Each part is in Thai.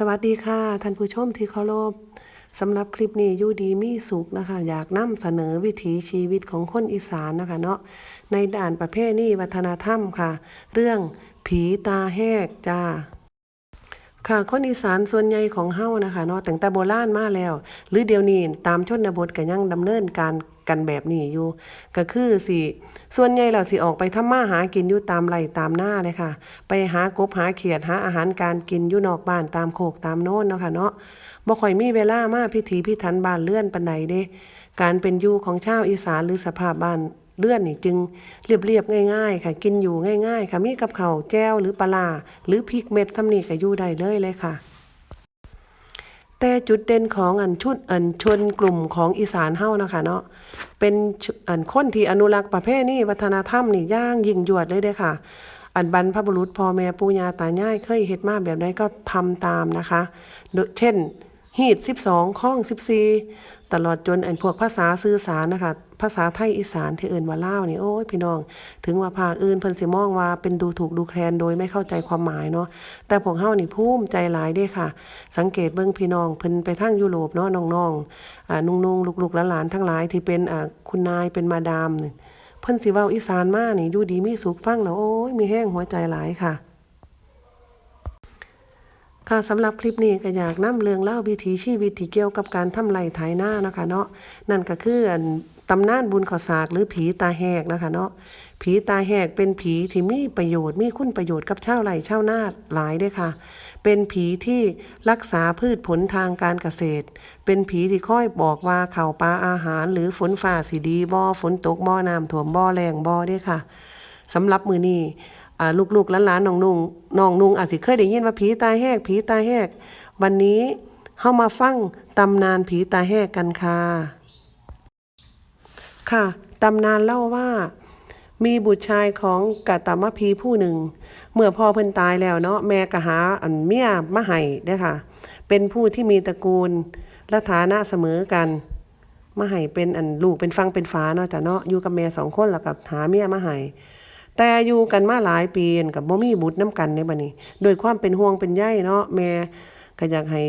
สวัสดีค่ะท่านผู้ชมที่เคารพสำหรับคลิปนี้ยู่ดีมีสุขนะคะ อยากนำเสนอวิถีชีวิตของคนอีสานนะคะเนาะในด่านประเภทนี้วัฒนธรรมค่ะ เรื่องผีตาแหกจ้า ค่ะคนอีสานส่วนใหญ่ของเฮานะคะเนาะตั้งแต่โบราณมาแล้ว หรือเดี๋ยวนี้ตามชนบทก็ยังดำเนินการกันแบบนี้อยู่ ก็คือสิส่วนใหญ่เราสิออกไปทำมาหากินอยู่ตามไร่ตามหน้าเลยค่ะ ไปหากบหาเขียดหาอาหารการกินอยู่นอกบ้านตามโคกตามโน่นเนาะค่ะเนาะบ่ค่อยมีเวลามาพิธีพิถันบ้านเลื่อนปานใดเด้ การเป็นอยู่ของชาวอีสานหรือสภาพบ้าน เลื่อนนี่จึงเรียบๆง่าย ๆ ค่ะ กินอยู่ง่าย ๆ ค่ะมีกับข้าวแจ้วหรือปลาหรือพริกเม็ดทำนี่ก็อยู่ได้เลยเลยค่ะ แต่จุดเด่นของอันชุดอันชนกลุ่มของอีสานเฮ้านะคะเนาะเป็นอันคนที่อนุรักษ์ประเพณีวัฒนธรรมนี่ย่างยิ่งยวดเลยเด้ค่ะอันบรรพบุรุษพ่อแม่ปู่ย่าตายายเคยเฮ็ดมาแบบใดก็ทำตามนะคะ เช่นฮีด 12ข้อง 14 ตลอดจนอันพวกภาษาสื่อสารนะคะ ภาษาไทยอีสานที่เอิ่นว่าเล่านี่โอ้ยพี่น้อง ถึงว่าภาคอื่นเพิ่นสิมองว่าเป็นดูถูกดูแคลนโดยไม่เข้าใจความหมายเนาะแต่พวกเฮานี่ภูมิใจหลายเด้ค่ะ สังเกตเบิ่งพี่น้องเพิ่นไปทางยุโรปเนาะน้องๆอ่านุ่งๆลูกๆหลานๆทั้งหลายที่เป็นอ่าคุณนายเป็นมาดามนี่เพิ่นสิเว้าอีสานมานี่อยู่ดีมีสุขฟังแล้วโอ้ยมีแห้งหัวใจหลายค่ะค่ะสำหรับคลิปนี้ก็อยากนำเรื่องเล่าวิถีชีวิตที่เกี่ยวกับการทำไรไถนานะคะเนาะนั่นก็คืออัน ตำนานบุญขอสากหรือผีตาแหกนะคะเนาะผีตาแหกเป็นผีที่มีประโยชน์มีคุณประโยชน์กับชาวไร่ชาวนาหลายเด้วยค่ะ เป็นผีที่รักษาพืชผลทางการเกษตร เป็นผีที่ค่อยบอกว่าข่าวปลาอาหาร หรือฝนฟ้าสีดีบ่อฝนตกบ่อน้ำท่วมบ่อแรงบ่เด้วยค่ะสำหรับมือนี้อ่ลูกๆหลานๆน้องนุ่งน้องนุ่งอาจสิเคยได้ยินว่าผีตาแหกผีตาแหก วันนี้เฮามาฟังตำนานผีตาแหกกันค่ะ ค่ะตำนานเล่าว่า มีบุตรชายของกะตมพีผู้หนึ่ง เมื่อพ่อเพิ่นตายแล้วเนาะแม่ก็หาอันเมียมาให้เด้ค่ะ เป็นผู้ที่มีตระกูลและฐานะเสมอกันมาให้เป็นอันลูกเป็นฟังเป็นฝาเนาะจ้ะเนาะอยู่กับแม่สองคนแล้วกับหาเมียมาให้แต่อยู่กันมาหลายปีกับบ่มีบุตรน้กันในบัดนี้โดยความเป็นห่วงเป็นใยเนาะแม่ ก็อยากให้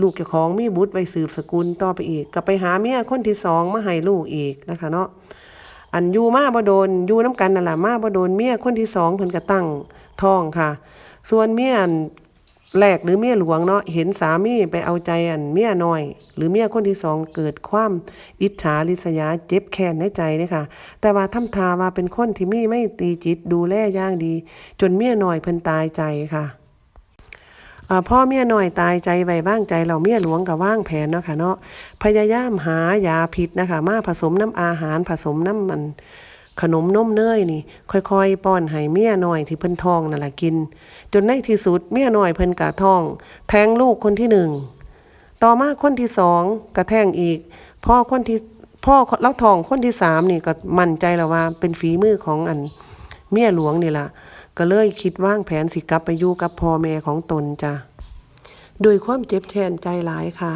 ลูกเจ้าของมีบุตรไว้สืบสกุลต่อไปอีกก็ไปหาเมียคนที่สองมาให้ลูกอีกนะคะเนาะอันอยู่มาบ่โดนอยู่น้ำกันนั่นแหละมาบ่โดนเมียคนที่สองเพิ่นก็ตั้งท้องค่ะ ส่วนเมียแรกหรือเมียหลวงเนาะเห็นสามีไปเอาใจอันเมียน้อย หรือเมียคนที่สองเกิดความอิจฉาริษยาเจ็บแค้นในใจเด้ค่ะ แต่ว่าทำทาว่าเป็นคนที่มีไม่ตีจิตดูแลอย่างดี จนเมียน้อยเพิ่นตายใจค่ะ พ่อเมียหน้อยตายใจไว้บ้างใจเราเมียหลวงก็ว่างแผนเนาะค่ะเนาะพยายามหายาพิษนะคะ มาผสมน้ำอาหารผสมน้ำมันขนมนมเนยนี่ ค่อยๆป้อนให้เมียหน้อยที่เพิ่นท้องนั่นแหละกิน จนในที่สุดเมียหน้อยเพิ่นกะท้อง แทงลูกคนที่หนึ่งต่อมาคนที่สองกระแทงอีก พ่อคนที่พ่อเล่าทองคนที่สามนี่ก็มั่นใจแล้วว่า เป็นฝีมือของอันเมียหลวงนี่ล่ะ ก็เลยคิดว่างแผนสิกลับไปอยู่กับพ่อแม่ของตนจ้ะโดยความเจ็บแทนใจหลายค่ะ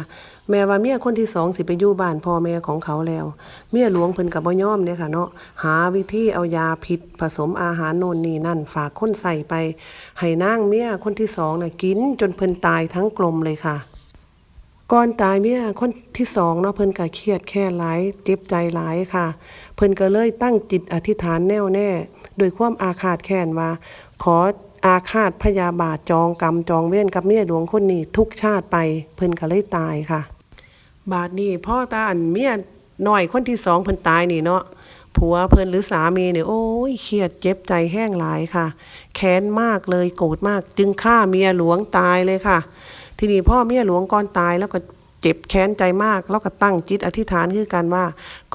แม้ว่าเมียคนที่สองสิไปอยู่บ้านพ่อแม่ของเขาแล้ว เมียหลวงเพิ่นกับบ่ยอมเด้ค่ะเนาะหาวิธีเอายาพิษ ผสมอาหารโน่นนี่นั่น ฝากคนใส่ไป ให้นางเมียคนที่สองน่ะกินจนเพิ่นตายทั้งกลมเลยค่ะ ก่อนตายเมียคนที่สองเนาะเพิ่นก็เครียดแค้นหลายเจ็บใจหลายค่ะ เพิ่นก็เลยตั้งจิตอธิษฐานแน่วแน่โดยความอาฆาตแค้นว่า ขออาฆาตพยาบาทจองกรรมจองเวรกับเมียหลวงคนนี้ทุกชาติไป เพิ่นก็เลยตายค่ะ บาดนี้พ่อตาอันเมียน้อยคนที่สองเพิ่นตายนี่เนาะผัวเพิ่นหรือสามีเนี่ยโอ้ยเครียดเจ็บใจแห้งหลายค่ะ แค้นมากเลยโกรธมาก จึงฆ่าเมียหลวงตายเลยค่ะ ทีนี้พ่อเมียหลวงก่อนตายแล้วก็เจ็บแค้นใจมาก แล้วก็ตั้งจิตอธิษฐานคือกันว่า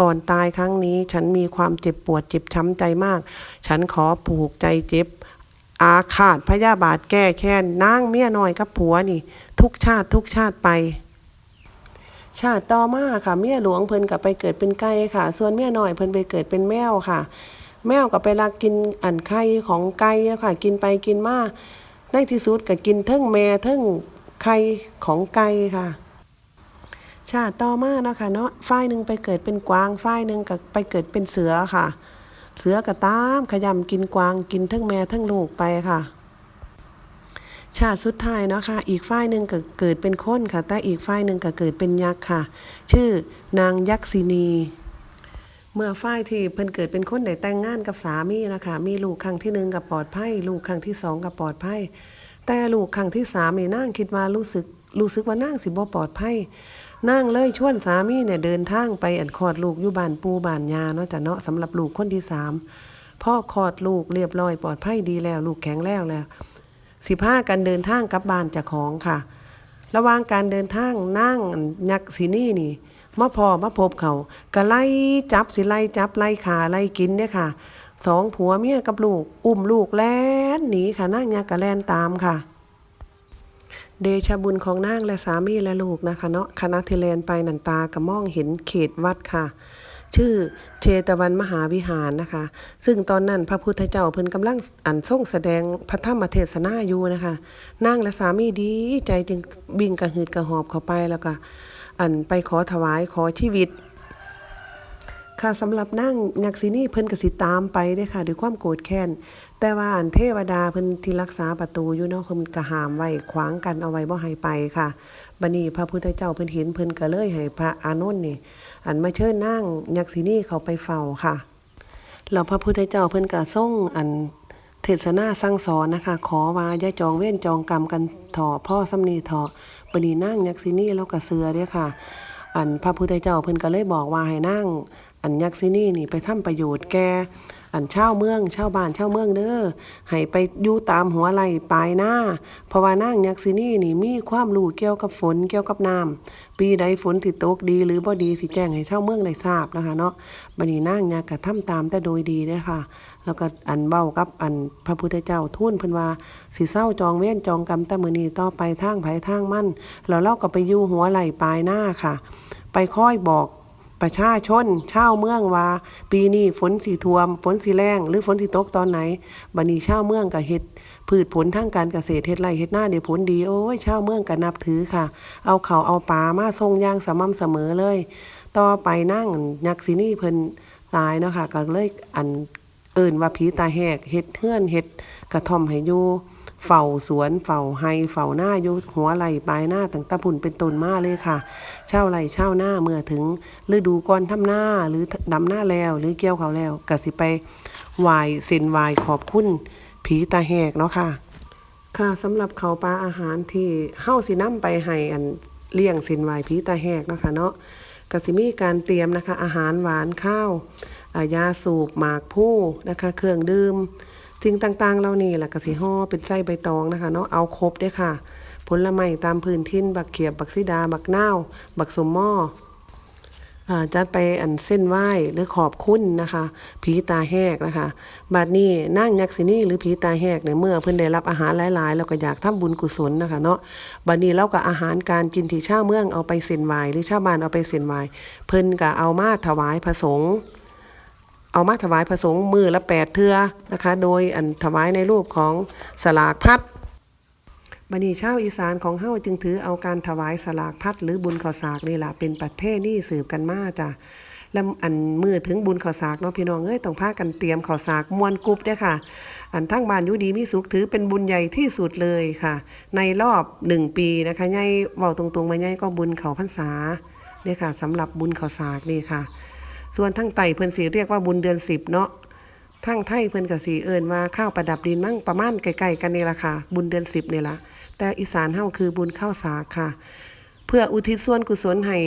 ก่อนตายครั้งนี้ ฉันมีความเจ็บปวดเจ็บช้ำใจมาก ฉันขอผูกใจเจ็บ อาฆาตพยาบาทแก้แค้นนางเมียน้อยกับผัวนี่ ทุกชาติทุกชาติไปชาติต่อมาค่ะเมียหลวงเพิ่นก็ไปเกิดเป็นไก่ค่ะ ส่วนเมียน้อยเพิ่นไปเกิดเป็นแมวค่ะ แมวก็ไปลักกินอันไข่ของไก่แล้วค่ะ กินไปกินมาในที่สุดก็กินเทั้งแม่เทั้ง ไข่ของไก่ค่ะ ชาติต่อมาเนาะค่ะเนาะฝ่ายหนึ่งไปเกิดเป็นกวางฝ่ายหนึ่งก็ไปเกิดเป็นเสือค่ะ เสือก็ตามขยำกินกวางกินทั้งแม่ทั้งลูกไปค่ะ ชาติสุดท้ายเนาะค่ะ อีกฝ่ายหนึ่งก็เกิดเป็นคนค่ะ แต่อีกฝ่ายหนึ่งก็เกิดเป็นยักษ์ค่ะ ชื่อนางยักษินีเมื่อฝ่ายที่เพิ่นเกิดเป็นคนได้แต่งงานกับสามีนะคะ มีลูกครั้งที่หนึ่งกับปลอดภัย ลูกครั้งที่สองกับปลอดภัย แต่ลูกครั้งที่สามนี่นางคิดว่ารู้สึกรู้สึกว่านางสิบ่ปลอดภัยนางเลยชวนสามีเนี่ยเดินทางไปอันคลอดลูกอยู่บ้านปูบ้านยาเนาะจ้ะเนาะสำหรับลูกคนที่สามพ่อคลอดลูกเรียบร้อยปลอดภัยดีแล้ว ลูกแข็งแรงแล้วสิพากันเดินทางกลับบ้านจากของค่ะ ระหว่างการเดินทางนั่งยักษ์สีนี่นี่มาพอมาพบเขาก็ไล่จับสิไล่จับไล่ขาไล่กินเนี่ยค่ะ สองผัวเมียกับลูก อุ้มลูกแล่นหนีค่ะนั่งยักษ์ก็แล่นตามค่ะ เดชะบุญของนางและสามีและลูกนะคะเนาะคณะเทเลนไปนันตากระมองเห็นเขตวัดค่ะ ชื่อเชตวันมหาวิหารนะคะ ซึ่งตอนนั้นพระพุทธเจ้าเพิ่นกำลังอันทรงแสดงพระธรรมเทศนาอยู่นะคะนางและสามีดีใจจึงวิ่งกระหืดกระหอบเข้าไปแล้วก็อันไปขอถวายขอชีวิต ค่ะสำหรับนางนักศินี่เพิ่นกสิตามไปเด้ค่ะด้วยความโกรธแค้นแต่ว่าอันเทวดาเพิ่นที่รักษาประตูอยู่เนาะเพิ่นก็ห้ามไว้ขวางกันเอาไว้บ่ให้ไปค่ะบัดนี้พระพุทธเจ้าเพิ่นเห็นเพิ่นก็เลยให้พระอานนท์นี่ อันมาเชิญนางยักษินี่เขาไปเฝ้าค่ะแล้วพระพุทธเจ้าเพิ่นก็ทรงอันเทศนาสั่งสอนนะคะ ขอว่าอย่าจองเว้นจองกรรมกันเถาะพ่อสำนีเถาะบัดนี้นางยักษินี่แล้วก็เสือเด้ค่ะอันพระพุทธเจ้าเพิ่นก็เลยบอกว่าให้นั่ง อันยักษินี่นี่ไปทำประโยชน์แก่อันชาเมืองเช่าบ้านเช่าเมืองเด้อให้ไปอยู่ตามหัวไหลปลายหน้าเพราะว่านางยักษินี่นี่มีความรู้เกี่ยวกับฝนเกี่ยวกับน้ำปีใดฝนสิตกดีหรือบ่ดีสิแจ้งให้เช่าเมืองได้ทราบนะคะเนาะบัดนี้นางยักษ์ก็ทำตามแต่โดยดีเด้อค่ะ แล้วก็อันเว้ากับอันพระพุทธเจ้าทูลเพิ่นว่าสิเศร้าจองเว้นจองกรรมแต่มื้อนี้ต่อไปทางไผทางมั่นแล้วเราก็ไปอยู่หัวไหลปลายหน้าค่ะ ไปค่อยบอก ประชาชนชาวเมืองว่า ปีนี้ฝนสีท่วม ฝนสีแรงหรือฝนสีตกตอนไหนบัดนี้ชาวเมืองก็เฮ็ดพืชผลทางการเกษตรเฮ็ดไร่เฮ็ดหน้าได้ผลดีโอ้ยชาวเมืองก็นับถือค่ะ เอาเขาเอาปลามาส่งย่างสม่ำเสมอเลย ต่อไปนั่งยักษินี่เพิ่นตายเนาะค่ะก็เลยอันเอิ้นว่าผีตาแหกเฮ็ดเฮือนเฮ็ดกระท่อมให้อยู่ เฝ้าสวนเฝ้าไฮเฝ้าหน้าอยู่หัวไหลปลายหน้าตั้งตะพุ่นเป็นต้นมาเลยค่ะ เช่าไหลเช่าหน้าเมื่อถึงฤดูก่อนทำหน้าหรือดำหน้าแล้ว หรือเกี่ยวเขาแล้วก็สิไปวายเซ็นวายขอบคุณผีตาแหกเนาะค่ะ ค่ะสำหรับเขาปลาอาหารที่เฮาสินำไปให้อันเลี้ยงสินไหวผีตาแหกเนาะค่ะเนาะก็สิมีการเตรียมนะคะอาหารหวานข้าวอายาสูบหมากผู้นะคะ เครื่องดื่ม สิ่งต่างๆเหล่านี้แหละก็สิห่อเป็นไส้ใบตองนะคะเนาะเอาครบเด้ค่ะ ผลไม้ตามพื้นถิ่นบักเขียบบักซิดา บักนาวบักสมหม้อจัดไปอันเส้นไหว้หรือขอบคุณนะคะ ผีตาแหกนะคะบัดนี้นางยักษินี่หรือผีตาแหกเนี่ยเมื่อเพิ่นได้รับอาหารหลายๆแล้วก็อยากทำบุญกุศลนะคะเนาะบัดนี้เราก็อาหารการกินที่ชาวเมืองเอาไปเส้นไหว้หรือชาวบ้านเอาไปเส้นไหว้เพิ่นก็เอามาถวายพระสงฆ์ เอามาถวายพระสงฆ์มือละแปดเทือนะคะ โดยอันถวายในรูปของสลากพัดบันีชาวอีสานของเฮาจึงถือเอาการถวายสลากพัดหรือบุญข้าวสากนี่แหละเป็นประเพณีสืบกันมาจ้ะแล้วอันมือถึงบุญข้าวสากเนาะพี่น้องเอ้ยต้องพากันเตรียมข้าวสากมวนกรุ๊บเด้อค่ะ อันทั้งบ้านยูดีมีสุขถือเป็นบุญใหญ่ที่สุดเลยค่ะ ในรอบหนึ่งปีนะคะใหญ่เว้าตรงๆมาใหญ่ก็บุญเขาพรรษาเนี่ยค่ะสำหรับบุญข้าวสากนี่ค่ะ ส่วนทั้งไต่เพิ่นสิเรียกว่าบุญเดือนสิบเนาะทั้งไทยเพิ่นก็สิเอิ้นว่าข้าวประดับดินมั่งประมาณใกล้ๆกันนี่ละค่ะ บุญเดือน10นี่ละแต่อีสานเฮาคือบุญข้าวสาค่ะ เพื่ออุทิศส่วนกุศลให้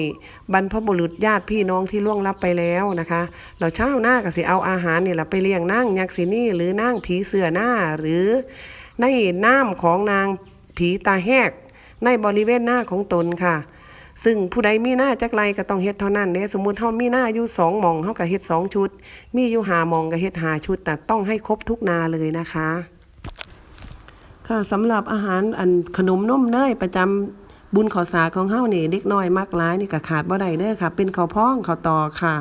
บรรพบุรุษญาติพี่น้องที่ล่วงลับไปแล้วนะคะ เราเช้าหน้าก็สิเอาอาหารนี่ละไปเลี้ยงนางยักษินี่หรือนางผีเสือหน้าหรือในน้ำของนางผีตาแหกในบริเวณหน้าของตนค่ะ ซึ่งผู้ใดมีหน้าจักไรก็ต้องเฮ็ดเท่านั้นเด้สมมุติเฮามีหน้าอยู่สองมองเฮาก็เฮ็ดสองชุด มีอยู่หามองก็เฮ็ดหาชุด แต่ต้องให้ครบทุกนาเลยนะคะ ค่ะสำหรับอาหารอันขนมนมเนยประจำบุญข้าวสาของเฮานี่เด็กน้อยมากหลายนี่ก็ขาดบ่ได้เด้อค่ะ เป็นข้าวพองข้าวตอค่ะ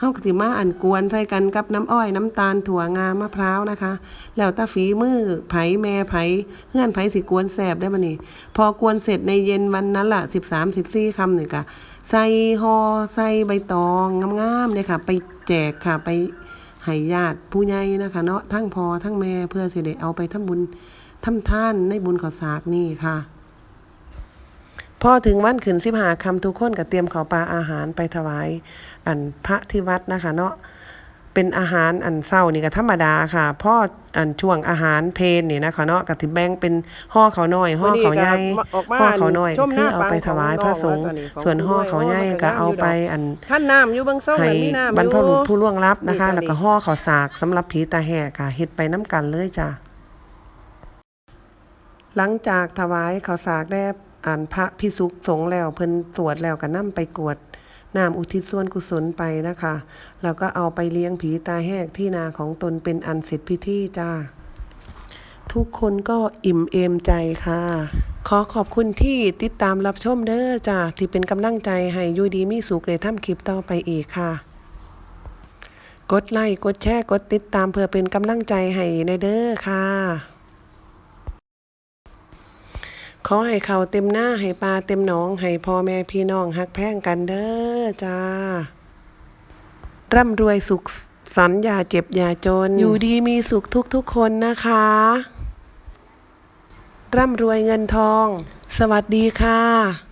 เฮาก็สิมาอันกวนใส่กันกับน้ำอ้อยน้ำตาลถั่วงามะพร้าวนะคะ แล้วต่ฝีมือไผแม่ไผเฮือนไผสิกวนแซ่บได้บ่นี่ พอกวนเสร็จในเย็นวันนั้นละ13 14ค่ำนี่ก็ใส่ห่อใส่ใบตองงามๆเลยค่ะ ไปแจกค่ะไปให้ญาติผู้ใหญ่นะคะเนาะทั้งพอทั้งแม่เพื่อสิได้เอาไปทำบุญทำท่านในบุญข้าวสากนี่ค่ะ พอถึงวันขึ้นสิบหาคำทุกคนก็เตรียมข้าวปลาอาหารไปถวาย อันพระที่วัดนะคะเนาะเป็นอาหารอันเศร้านี่ก็ธรรมดาค่ะพ่ออันช่วงอาหารเพลนนี่นะคะเนาะก็สิแบ่งเป็นห่อเขาวน้อยห่อเขาวใหญ่มื้อนี้ก็ออกมาห่อเขาวน้อยชมหคืน้าอเอาไปถวายพระสงฆ์ปังของน้องๆส่วนห่อเขาวใหญ่ก็เอาไปอันท่านน้ำอยู่เบางซ่องให้นั่นมีน้ำอยู่บรรพบุรุษผู้ล่วงลับนะคะนี่จ้ะแล้วก็นี่ห่อข้าวสากสำหรับผีตาแหกค่ะเฮ็ดไปน้ำกันเลยจ้ะหลังจากถวายข้าวสากได้ อ่านพระพิสุกสงแล้วเพิ่นสวดแล้วก็นํไปกรวดน้ำอุทิศส่วนกุศลไปนะคะ แล้วก็เอาไปเลี้ยงผีตาแหกที่นาของตนเป็นอันเสร็จพิธีจ้า ทุกคนก็อิ่มเอมใจค่ะ ขอขอบคุณที่ติดตามรับชมเด้อจ้าที่เป็นกำลังใจให้ยูดีมีสุขเลยทำคลิปต่อไปอีกค่ะ กดไลค์กดแชร์กดติดตามเพื่อเป็นกำลังใจให้ในเด้อค่ะ ขอให้เขาเต็มหน้าให้ปลาเต็มหนอง ให้พ่อแม่พี่น้องฮักแพ่งกันเด้อจ้า ร่ำรวยสุขสันต์อย่าเจ็บอย่าจน อยู่ดีมีสุขทุกทุกคนนะคะ ร่ำรวยเงินทอง สวัสดีค่ะ